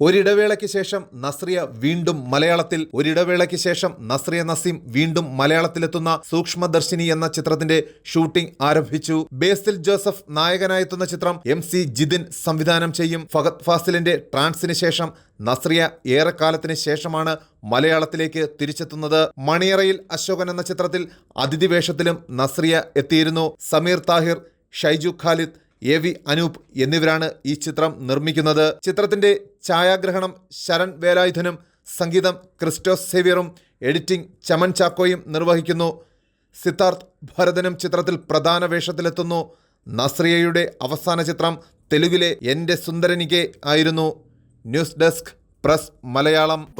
ഒരിടവേളയ്ക്ക് ശേഷം നസ്രിയ വീണ്ടും മലയാളത്തിൽ ഒരിടവേളയ്ക്ക് ശേഷം നസ്രിയ നസീം വീണ്ടും മലയാളത്തിലെത്തുന്ന സൂക്ഷ്മദർശിനി എന്ന ചിത്രത്തിന്റെ ഷൂട്ടിംഗ് ആരംഭിച്ചു. ബേസിൽ ജോസഫ് നായകനായെത്തുന്ന ചിത്രം എം സി ജിതിൻ സംവിധാനം ചെയ്യും. ഫഹദ് ഫാസിലിന്റെ ട്രാൻസിന് ശേഷം നസ്രിയ ഏറെക്കാലത്തിന് ശേഷമാണ് മലയാളത്തിലേക്ക് തിരിച്ചെത്തുന്നത്. മണിയറയിൽ അശോകൻ എന്ന ചിത്രത്തിൽ അതിഥി വേഷത്തിലും നസ്രിയ എത്തിയിരുന്നു. സമീർ താഹിർ ഷൈജു ഖാലിദ് എ വി അനൂപ് എന്നിവരാണ് ഈ ചിത്രം നിർമ്മിക്കുന്നത്. ചിത്രത്തിന്റെ ഛായാഗ്രഹണം ശരൺ വേലായുധനും സംഗീതം ക്രിസ്റ്റോസ് സേവ്യറും എഡിറ്റിംഗ് ചമൻ ചാക്കോയും നിർവഹിക്കുന്നു. സിദ്ധാർത്ഥ് ഭരതനും ചിത്രത്തിൽ പ്രധാന വേഷത്തിലെത്തുന്നു. നസ്രിയയുടെ അവസാന ചിത്രം തെലുഗിലെ എന്റെ സുന്ദരനികെ ആയിരുന്നു. News desk press Malayalam.